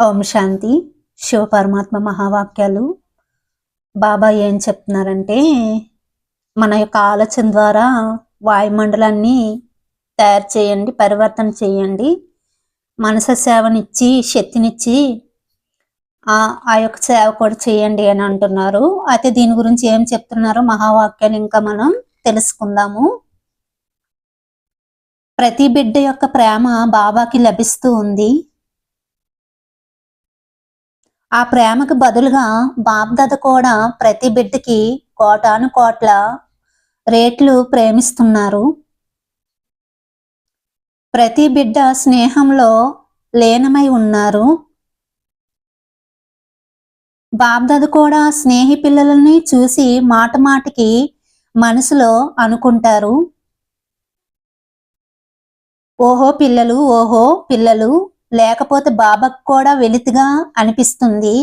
ఓం శాంతి. శివ పరమాత్మ మహావాక్యాలు. బాబా ఏం చెప్తున్నారంటే మన యొక్క ఆలోచన ద్వారా వాయుమండలాన్ని తయారు చేయండి పరివర్తన చేయండి. మనసు సేవనిచ్చి శక్తినిచ్చి ఆ యొక్క సేవ కూడా చేయండి అని అంటున్నారు. అయితే దీని గురించి ఏం చెప్తున్నారో మహావాక్యాన్ని ఇంకా మనం తెలుసుకుందాము. ప్రతి బిడ్డ యొక్క ప్రేమ బాబాకి లభిస్తూ ఉంది. ఆ ప్రేమకు బదులుగా బాప్దాద కూడా ప్రతి బిడ్డకి కోటాను కోట్ల రేట్లు ప్రేమిస్తున్నారు. ప్రతి బిడ్డ స్నేహంలో లీనమై ఉన్నారు. బాబ్దద కూడా స్నేహి పిల్లలని చూసి మాట మాటికి మనసులో అనుకుంటారు. ఓహో పిల్లలు ఓహో పిల్లలు లేకపోతే బాబాకు కూడా వెలితిగా అనిపిస్తుంది.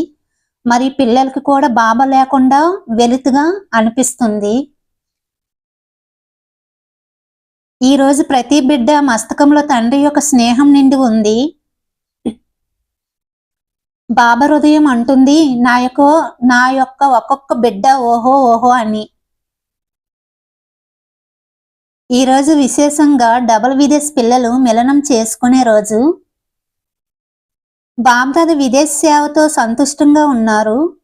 మరి పిల్లలకి కూడా బాబా లేకుండా వెలితిగా అనిపిస్తుంది. ఈ రోజు ప్రతి బిడ్డ మస్తకంలో తండ్రి యొక్క స్నేహం నిండి ఉంది. బాబా హృదయం అంటుంది నా యొక్క నా యొక్క ఒక్కొక్క బిడ్డ ఓహో ఓహో అని. ఈ రోజు విశేషంగా డబల్ విదేశ్ పిల్లలు మిలనం చేసుకునే రోజు బాబ్దాద విదేశ సేవతో సంతుష్టంగా ఉన్నారు.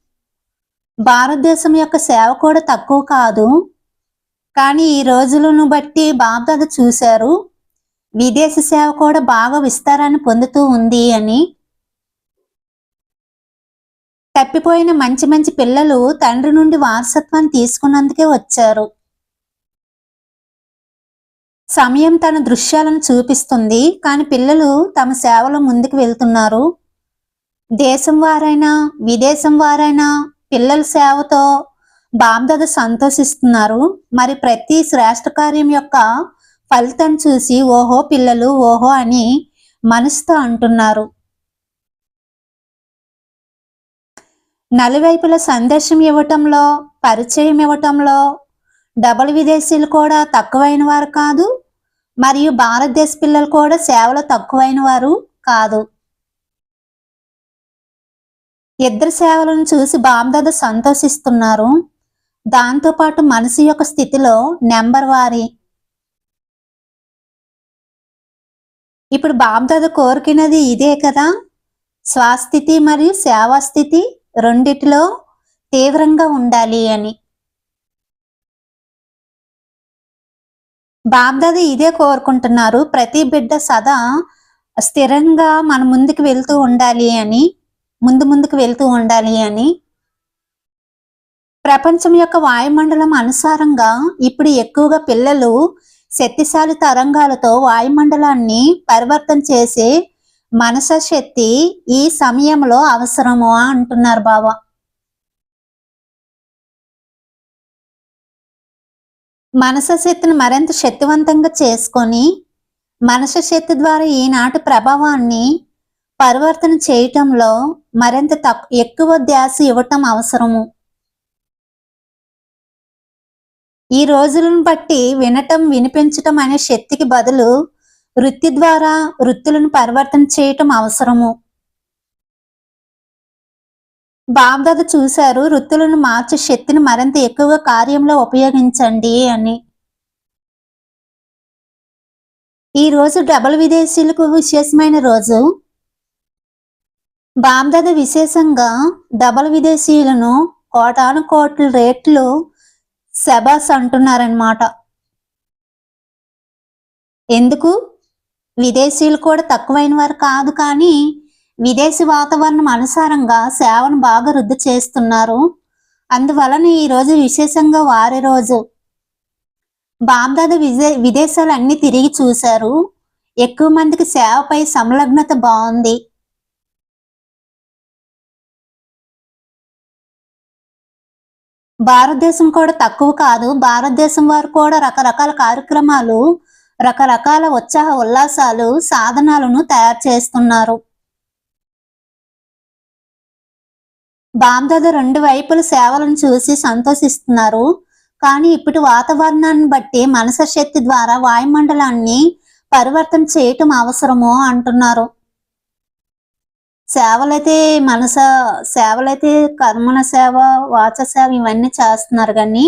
భారతదేశం యొక్క సేవ కూడా తక్కువ కాదు. కానీ ఈ రోజులను బట్టి బాబ్దాద చూశారు. విదేశీ సేవ కూడా బాగా విస్తారాన్ని పొందుతూ ఉంది అని. తప్పిపోయిన మంచి మంచి పిల్లలు తండ్రి నుండి వారసత్వాన్ని తీసుకున్నందుకే వచ్చారు. సమయం తన దృశ్యాలను చూపిస్తుంది కానీ పిల్లలు తమ సేవలో ముందుకు వెళ్తున్నారు. దేశం వారైనా విదేశం వారైనా పిల్లల సేవతో బాబ్దద సంతోషిస్తున్నారు. మరి ప్రతి శ్రేష్ఠ కార్యం యొక్క ఫలితం చూసి ఓహో పిల్లలు ఓహో అని మనసుతో అంటున్నారు. నలువైపుల సందేశం ఇవ్వటంలో పరిచయం ఇవ్వటంలో డబల్ విదేశీయులు కూడా తక్కువైన వారు కాదు మరియు భారతదేశ పిల్లలు కూడా సేవలు తక్కువైన వారు కాదు. ఇద్దరు సేవలను చూసి బామ్దాద సంతోషిస్తున్నారు. దాంతోపాటు మనసు యొక్క స్థితిలో నెంబర్ వారి. ఇప్పుడు బాబ్దాద కోరుకున్నది ఇదే కదా? స్వాస్థితి మరియు సేవాస్థితి రెండిటిలో తీవ్రంగా ఉండాలి అని. బాబ్దాది ఇదే కోరుకుంటున్నారు. ప్రతి బిడ్డ సదా స్థిరంగా మన ముందుకు వెళ్తూ ఉండాలి అని ముందు ముందుకు వెళ్తూ ఉండాలి అని. ప్రపంచం యొక్క వాయుమండలం అనుసారంగా ఇప్పుడు ఎక్కువగా పిల్లలు శక్తిశాలి తరంగాలతో వాయుమండలాన్ని పరివర్తన చేసే మనసశక్తి ఈ సమయంలో అవసరము అంటున్నారు బాబా మనసశక్తిని మరింత శక్తివంతంగా చేసుకొని మనసశక్తి ద్వారా ఈనాటి ప్రభావాన్ని పరివర్తన చేయటంలో మరింత తక్కు ఎక్కువ ధ్యాస ఇవ్వటం అవసరము. ఈ రోజులను బట్టి వినటం వినిపించటం అనే శక్తికి బదులు వృత్తి ద్వారా వృత్తులను పరివర్తన చేయటం అవసరము. బాబ్దాద చూశారు వృత్తులను మార్చే శక్తిని మరింత ఎక్కువగా కార్యంలో ఉపయోగించండి అని. ఈ రోజు డబల్ విదేశీయులకు విశేషమైన రోజు. బాబ్దాద విశేషంగా డబల్ విదేశీయులను కోటాను కోట్ల రేట్లు శబాస్ అంటున్నారనమాట ఎందుకు? విదేశీయులు కూడా తక్కువైన వారు కాదు కానీ విదేశీ వాతావరణం అనుసారంగా సేవను బాగా వృద్ధి చేస్తున్నారు. అందువలన ఈ రోజు విశేషంగా వారి రోజు బాబ్దాద విజే విదేశాలు అన్ని తిరిగి చూశారు. ఎక్కువ మందికి సేవపై సంలగ్నత బాగుంది భారతదేశం కూడా తక్కువ కాదు. భారతదేశం వారు కూడా రకరకాల కార్యక్రమాలు రకరకాల ఉత్సాహ ఉల్లాసాలు సాధనాలను తయారు చేస్తున్నారు. బామ్దాద రెండు వైపుల సేవలను చూసి సంతోషిస్తున్నారు. కానీ ఇప్పుడు వాతావరణాన్ని బట్టి మనసు శక్తి ద్వారా వాయుమండలాన్ని పరివర్తన చేయటం అవసరము అంటున్నారు. సేవలైతే మనస సేవలైతే కర్మల సేవ వాచ సేవ ఇవన్నీ చేస్తున్నారు కానీ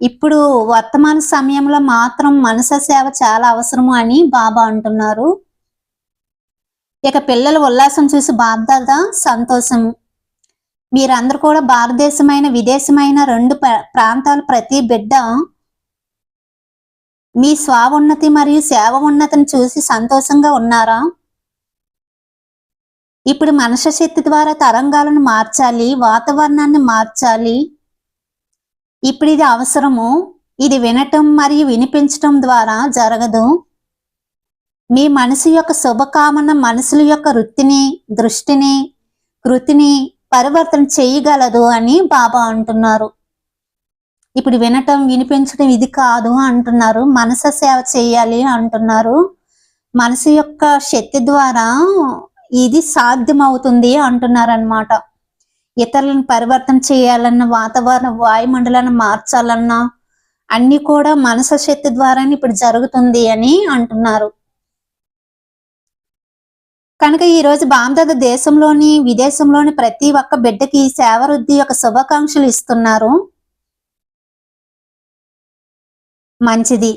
ఇప్పుడు వర్తమాన సమయంలో మాత్రం మనస సేవ చాలా అవసరము అని బాబా అంటున్నారు. ఇక పిల్లల ఉల్లాసం చూసి బాబ్దాదా సంతోషం. మీరందరూ కూడా భారతదేశమైన విదేశమైన రెండు ప్రాంతాలు ప్రతి బిడ్డ మీ స్వావున్నతి మరియు సేవ ఉన్నతిని చూసి సంతోషంగా ఉన్నారా? ఇప్పుడు మనస శక్తి ద్వారా తరంగాలను మార్చాలి వాతావరణాన్ని మార్చాలి. ఇప్పుడు ఇది అవసరము. ఇది వినటం మరియు వినిపించటం ద్వారా జరగదు. మీ మనసు యొక్క శుభకామన మనుషుల యొక్క వృత్తిని దృష్టిని కృతిని పరివర్తన చేయగలదు అని బాబా అంటున్నారు. ఇప్పుడు వినటం వినిపించడం ఇది కాదు అంటున్నారు. మనస సేవ చేయాలి అంటున్నారు. మనసు యొక్క శక్తి ద్వారా ఇది సాధ్యమవుతుంది అంటున్నారు అనమాట ఇతరులను పరివర్తన చేయాలన్న వాతావరణ వాయుమండలాన్ని మార్చాలన్నా అన్ని కూడా మనసు శక్తి ద్వారానే ఇప్పుడు జరుగుతుంది అని అంటున్నారు. కనుక ఈ రోజు బాంధద దేశంలోని విదేశంలోని ప్రతి ఒక్క బిడ్డకి సేవ వృద్ధి యొక్క శుభాకాంక్షలు ఇస్తున్నారు. మంచిది.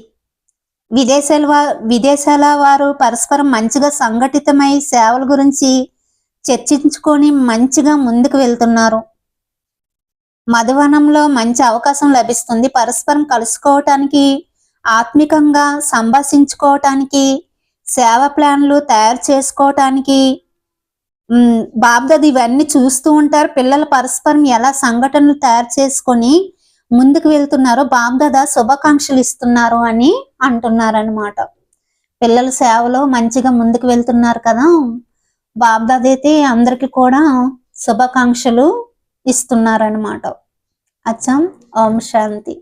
విదేశాల విదేశాల వారు పరస్పరం మంచిగా సంఘటితమై సేవల గురించి చర్చించుకొని మంచిగా ముందుకు వెళ్తున్నారు. మధువనంలో మంచి అవకాశం లభిస్తుంది. పరస్పరం కలుసుకోవటానికి ఆత్మికంగా సంభాషించుకోవటానికి సేవ ప్లాన్లు తయారు చేసుకోవటానికి ఉమ్, ఇవన్నీ చూస్తూ ఉంటారు. పిల్లలు పరస్పరం ఎలా సంఘటనలు తయారు చేసుకొని ముందుకు వెళ్తున్నారో బాబ్దాదా శుభాకాంక్షలు ఇస్తున్నారు అని అంటున్నారనమాట పిల్లల సేవలో మంచిగా ముందుకు వెళ్తున్నారు కదా. బాబ్దాది అయితే అందరికి కూడా శుభాకాంక్షలు ఇస్తున్నారనమాట అచ్చం. ఓం శాంతి.